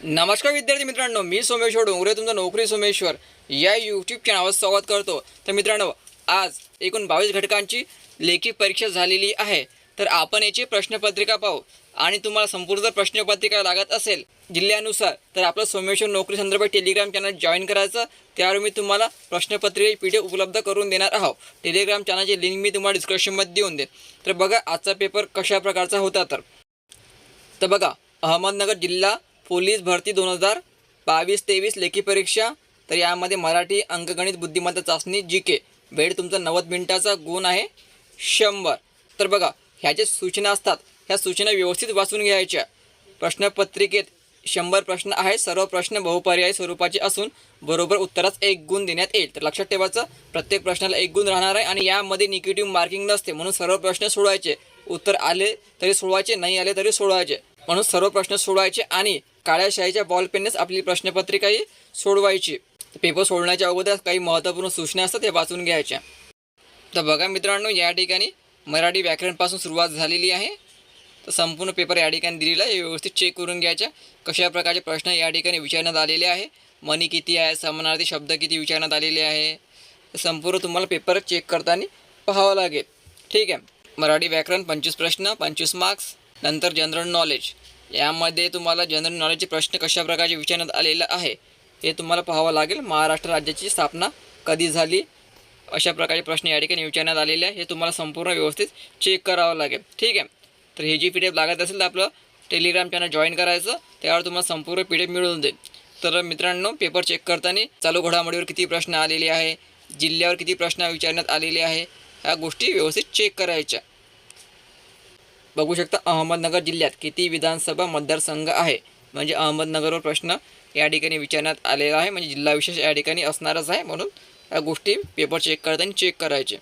नमस्कार विद्यार्थी मित्रांनो मी सोमेश्वर डोंगरे तुमचा नोकरी सोमेश्वर या यूट्यूब चॅनलवर स्वागत करतो. तर मित्रांनो आज एकूण बावीस घटकांची लेखी परीक्षा झालेली आहे. तर आपण याची प्रश्नपत्रिका पाहू. आणि तुम्हाला संपूर्ण जर प्रश्नपत्रिका लागत असेल जिल्ह्यानुसार तर आपलं सोमेश्वर नोकरी संदर्भात टेलिग्राम चॅनल जॉईन करायचं. त्यावर मी तुम्हाला प्रश्नपत्रिकेची पी डी उपलब्ध करून देणार आहोत. टेलिग्राम चॅनलची लिंक मी तुम्हाला डिस्क्रिप्शनमध्ये देऊन देईन. तर बघा आजचा पेपर कशा प्रकारचा होता तर. तर बघा अहमदनगर जिल्हा पोलीस भरती दोन हजार बावीस तेवीस लेखी परीक्षा. तर यामध्ये मराठी अंकगणित बुद्धिमत्ता चाचणी जी के वेळ तुमचा नव्वद मिनिटाचा गुण आहे शंभर. तर बघा ह्या ज्या सूचना असतात. ह्या सूचना व्यवस्थित वाचून घ्यायच्या. प्रश्नपत्रिकेत शंभर प्रश्न आहेत. सर्व प्रश्न बहुपर्यायी स्वरूपाचे असून बरोबर उत्तरास एक गुण देण्यात येईल. तर लक्षात ठेवायचं प्रत्येक प्रश्नाला एक गुण राहणार आहे आणि यामध्ये निगेटिव्ह मार्किंग नसते. म्हणून सर्व प्रश्न सोडवायचे. उत्तर आले तरी सोडवायचे नाही आले तरी सोडवायचे. म्हणून सर्व प्रश्न सोडवायचे आणि काळ्या शाईच्या बॉलपेननेच आपली प्रश्नपत्रिकाही सोडवायची. पेपर सोडण्याच्या अगोदर काही महत्त्वपूर्ण सूचना असतात ते वाचून घ्यायच्या. तर बघा मित्रांनो या ठिकाणी मराठी व्याकरणपासून सुरुवात झालेली आहे. तर संपूर्ण पेपर या ठिकाणी दिलेला आहे. हे व्यवस्थित चेक करून घ्यायच्या. कशा प्रकारचे प्रश्न या ठिकाणी विचारण्यात आलेले आहे. मनी किती आहे? समानार्थी शब्द किती विचारण्यात आलेले आहे? संपूर्ण तुम्हाला पेपर चेक करताना पाहावं लागेल. ठीक आहे. मराठी व्याकरण पंचवीस प्रश्न पंचवीस मार्क्स नंतर जनरल नॉलेज यामध्ये तुम्हाला जनरल नॉलेजचे प्रश्न कशा प्रकारचे विचारण्यात आलेलं आहे हे तुम्हाला पाहावं लागेल. महाराष्ट्र राज्याची स्थापना कधी झाली अशा प्रकारचे प्रश्न या ठिकाणी विचारण्यात आलेले आहे. हे तुम्हाला संपूर्ण व्यवस्थित चेक करावं लागेल. ठीक आहे? तर हे जी पी डी एफ लागत असेल तर आपलं टेलिग्राम चॅनल जॉईन करायचं. त्यावर तुम्हाला संपूर्ण पी डी एफ मिळून जाईल. तर मित्रांनो पेपर चेक करताना चालू घडामोडीवर किती प्रश्न आलेले आहे जिल्ह्यावर किती प्रश्न विचारण्यात आलेले आहे ह्या गोष्टी व्यवस्थित चेक करायच्या. बघू शकता अहमदनगर जिल्ह्यात किती विधानसभा मतदारसंघ आहे? म्हणजे अहमदनगरवर प्रश्न या ठिकाणी विचारण्यात आलेला आहे. म्हणजे जिल्हा विशेष या ठिकाणी असणारच आहे म्हणून या गोष्टी पेपर चेक करताना चेक करायचे.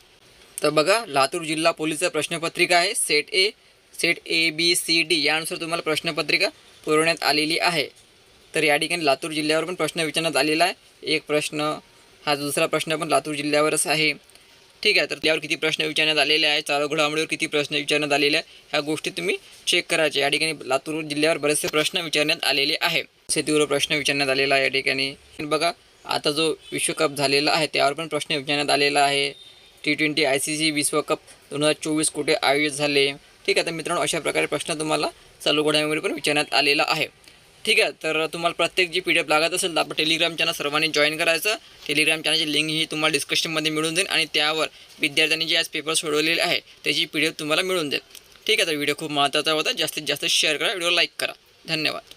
तर बघा लातूर जिल्हा पोलीसचा प्रश्नपत्रिका आहे. Set A set A B C D यानुसार तुम्हाला प्रश्नपत्रिका पुरवण्यात आलेली आहे. तर या ठिकाणी लातूर जिल्ह्यावर पण प्रश्न विचारण्यात आलेला आहे. एक प्रश्न हा दुसरा प्रश्न पण लातूर जिल्ह्यावरच आहे. ठीक आहे तर त्यावर किती प्रश्न विचारण्यात आलेले आहे चालू घडामोडीवर किती प्रश्न विचारण्यात आलेले आहे ह्या गोष्टी तुम्ही चेक करायच्या. या ठिकाणी लातूर जिल्ह्यावर बरेचसे प्रश्न विचारण्यात आलेले आहे. शेतीवर प्रश्न विचारण्यात आलेला आहे या ठिकाणी. बघा आता जो विश्वकप झालेला आहे त्यावर पण प्रश्न विचारण्यात आलेला आहे. T twenty I C C विश्वकप दोन हजार चोवीस कुठे आयोजित झाले? ठीक आहे तर मित्रांनो अशा प्रकारे प्रश्न तुम्हाला चालू घडामोडीवर पण विचारण्यात आलेला आहे. ठीक आहे तर तुम्हाला प्रत्येक जी पी डी एफ लागत असेल तर आपण टेलिग्राम चॅनल सर्वांनी जॉईन करायचं. टेलिग्राम चॅनलची लिंक ही तुम्हाला डिस्क्रिप्शनमध्ये मिळून जाईल आणि त्यावर विद्यार्थ्यांनी जे आज पेपर सोडवलेले आहे त्याची पी डी एफ तुम्हाला मिळून जाईल. ठीक आहे तर व्हिडिओ खूप महत्त्वाचा होता. जास्तीत जास्त शेअर करा व्हिडिओ लाईक करा. धन्यवाद.